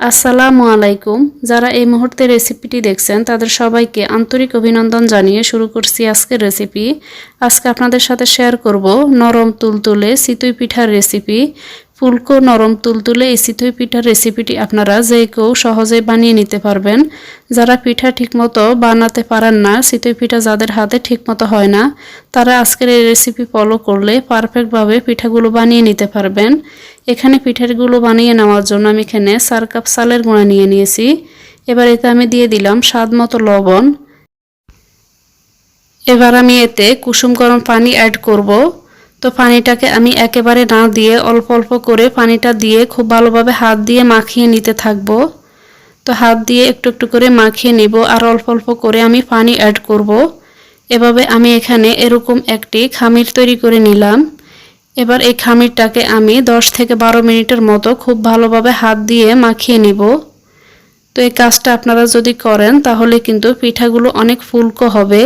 আসসালামু আলাইকুম। যারা এই মুহূর্তে রেসিপিটি দেখছেন, তাদের সবাইকে আন্তরিক অভিনন্দন জানিয়ে শুরু করছি আজকের রেসিপি। আজকে আপনাদের সাথে শেয়ার করব নরম তুলতুলে সিতুই পিঠার রেসিপি। ফুলকো নরম তুলতুলে এই চিতই পিঠার রেসিপিটি আপনারা যে কেউ সহজে বানিয়ে নিতে পারবেন। যারা পিঠা ঠিকমতো বানাতে পারেন না চিতই পিঠা যাদের হাতে ঠিকমতো হয় না, তারা আজকের এই রেসিপি ফলো করলে পারফেক্টভাবে পিঠাগুলো বানিয়ে নিতে পারবেন। এখানে পিঠাগুলো বানিয়ে নেওয়ার জন্য আমি এখানে চার কাপ চালের গুঁড়া নিয়ে নিয়েছি। এবার এতে আমি দিয়ে দিলাম স্বাদ মতো লবণ। এবার আমি এতে কুসুম গরম পানি অ্যাড করব। তো পানিটাকে আমি একেবারে না দিয়ে অল্প অল্প করে পানিটা দিয়ে খুব ভালোভাবে হাত দিয়ে মাখিয়ে নিতে থাকব। তো হাত দিয়ে একটু একটু করে মাখিয়ে নিব আর অল্প অল্প করে আমি পানি অ্যাড করব। এভাবে আমি এখানে এরকম একটি খামির তৈরি করে নিলাম। এবার এই খামিরটাকে আমি 10 থেকে বারো মিনিটের মতো খুব ভালোভাবে হাত দিয়ে মাখিয়ে নিব। তো এই কাজটা আপনারা যদি করেন তাহলে কিন্তু পিঠাগুলো অনেক ফুলকো হবে।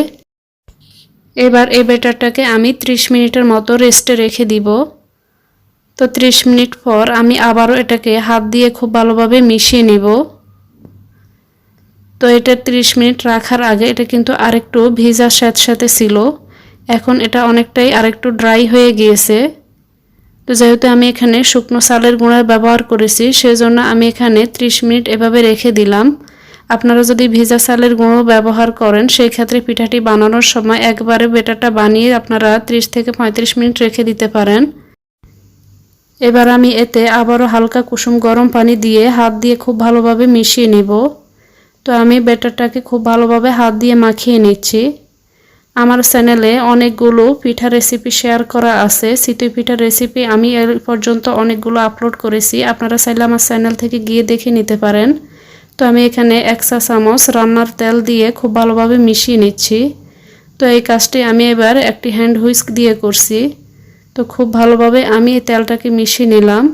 এবার এই ব্যাটারটাকে আমি 30 মিনিটের মতো রেস্টে রেখে দিব। তো 30 মিনিট পর আমি আবারও এটাকে হাত দিয়ে খুব ভালোভাবে মিশিয়ে নিব। তো এটা 30 মিনিট রাখার আগে এটা কিন্তু আরেকটু ভিজা স্যাঁত সাথে ছিল। এখন এটা অনেকটাই আরেকটু ড্রাই হয়ে গিয়েছে। তো যেহেতু আমি এখানে শুকনো সালের গুঁড়া ব্যবহার করেছি, সেজন্য আমি এখানে 30 মিনিট এভাবে রেখে দিলাম। আপনারা যদি ভেজা চালের গুঁড়ো ব্যবহার করেন সেই ক্ষেত্রে পিঠাটি বানানোর সময় একবারে বেটারটা বানিয়ে আপনারা 30 থেকে 35 মিনিট রেখে দিতে পারেন। এবার আমি এতে আবারও হালকা কুসুম গরম পানি দিয়ে হাত দিয়ে খুব ভালোভাবে মিশিয়ে নিব। তো আমি ব্যাটারটাকে খুব ভালোভাবে হাত দিয়ে মাখিয়ে নিচ্ছি। আমার চ্যানেলে অনেকগুলো পিঠা রেসিপি শেয়ার করা আছে। চিতই পিঠার রেসিপি আমি এর পর্যন্ত অনেকগুলো আপলোড করেছি। আপনারা চাইলে আমার চ্যানেল থেকে গিয়ে দেখে নিতে পারেন। তো আমি এখানে এক চা চামচ রান্নার তেল দিয়ে খুব ভালোভাবে মিশিয়ে নিচ্ছি। তো এই কাজটি আমি এবার একটি হ্যান্ড হুইস্ক দিয়ে করছি। তো খুব ভালোভাবে আমি এই তেলটাকে মিশিয়ে নিলাম।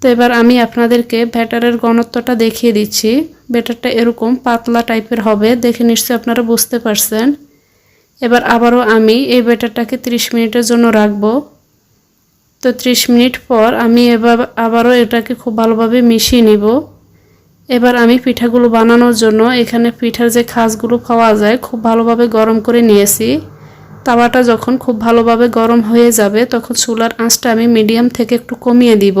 তো এবার আমি আপনাদেরকে ব্যাটারের ঘনত্বটা দেখিয়ে দিচ্ছি। ব্যাটারটা এরকম পাতলা টাইপের হবে, দেখে নিশ্চয়ই আপনারা বুঝতে পারছেন। এবার আবারও আমি এই ব্যাটারটাকে 30 মিনিটের জন্য রাখব। তো 30 মিনিট পর আমি এবার আবারও এটাকে খুব ভালোভাবে মিশিয়ে নিব। এবার আমি পিঠাগুলো বানানোর জন্য এখানে পিঠার যে খাসগুলো পাওয়া যায় খুব ভালোভাবে গরম করে নিয়েছি। তাওয়াটা যখন খুব ভালোভাবে গরম হয়ে যাবে, তখন চুলার আঁচটা আমি মিডিয়াম থেকে একটু কমিয়ে দিব।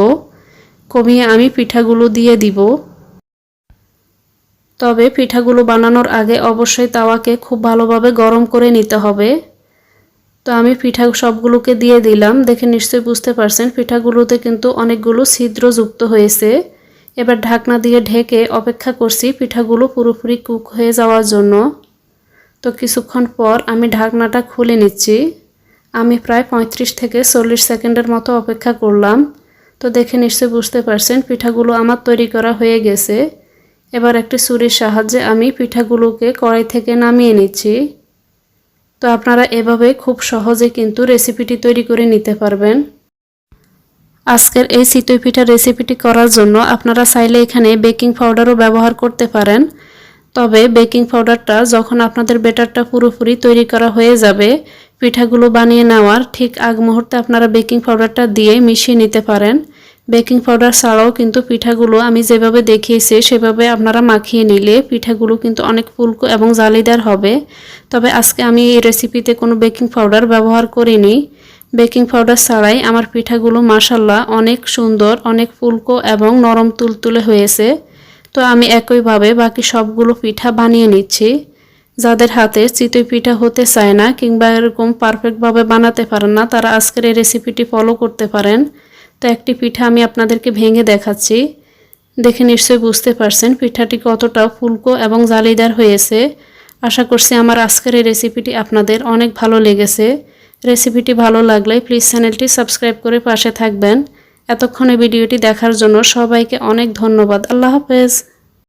কমিয়ে আমি পিঠাগুলো দিয়ে দিব। তবে পিঠাগুলো বানানোর আগে অবশ্যই তাওয়াকে খুব ভালোভাবে গরম করে নিতে হবে। তো আমি পিঠা সবগুলোকে দিয়ে দিলাম। দেখে নিশ্চয়ই বুঝতে পারছেন, পিঠাগুলোতে কিন্তু অনেকগুলো ছিদ্র যুক্ত হয়েছে। এবার ঢাকনা দিয়ে ঢেকে অপেক্ষা করছি, পিঠাগুলো পুরোপুরি কুক হয়ে যাওয়ার জন্য। তো কিছুক্ষণ পর আমি ঢাকনাটা খুলে নিচ্ছি। আমি প্রায় পঁয়ত্রিশ থেকে চল্লিশ সেকেন্ডের মতো অপেক্ষা করলাম। তো দেখে নিশ্চয়ই বুঝতে পারছেন, পিঠাগুলো আমার তৈরি করা হয়ে গেছে। এবার একটি ছুরির সাহায্যে আমি পিঠাগুলোকে কড়াই থেকে নামিয়ে নিচ্ছি। তো আপনারা এভাবে খুব সহজে কিন্তু রেসিপিটি তৈরি করে নিতে পারবেন। আজকের এই চিতই পিঠার রেসিপিটি করার জন্য আপনারা চাইলে এখানে বেকিং পাউডারও ব্যবহার করতে পারেন। তবে বেকিং পাউডারটা যখন আপনাদের বেটারটা পুরোপুরি তৈরি করা হয়ে যাবে, পিঠাগুলো বানিয়ে নেওয়ার ঠিক আগ মুহূর্তে আপনারা বেকিং পাউডারটা দিয়ে মিশিয়ে নিতে পারেন। বেকিং পাউডার ছাড়াও কিন্তু পিঠাগুলো আমি যেভাবে দেখিয়েছি, সেভাবে আপনারা মাখিয়ে নিলে পিঠাগুলো কিন্তু অনেক ফুলকো এবং জালিদার হবে। তবে আজকে আমি এই রেসিপিতে কোনো বেকিং পাউডার ব্যবহার করিনি। বেকিং পাউডার ছাড়াই আমার পিঠাগুলো মাসাল্লাহ অনেক সুন্দর, অনেক ফুলকো এবং নরম তুলতুলে হয়েছে। তো আমি একইভাবে বাকি সবগুলো পিঠা বানিয়ে নিচ্ছি। যাদের হাতে চিতই পিঠা হতে চায় না কিংবা এরকম পারফেক্টভাবে বানাতে পারেন না, তারা আজকের এই রেসিপিটি ফলো করতে পারেন। তো একটি পিঠা আমি আপনাদেরকে ভেঙে দেখাচ্ছি। দেখে নিশ্চয়ই বুঝতে পারছেন পিঠাটি কতটা ফুলকো এবং জালিদার হয়েছে। আশা করছি আমার আজকের এই রেসিপিটি আপনাদের অনেক ভালো লেগেছে। রেসিপিটি ভালো লাগলে প্লিজ চ্যানেলটি সাবস্ক্রাইব করে পাশে থাকবেন। এতক্ষণে ভিডিওটি দেখার জন্য সবাইকে অনেক ধন্যবাদ। আল্লাহ হাফেজ।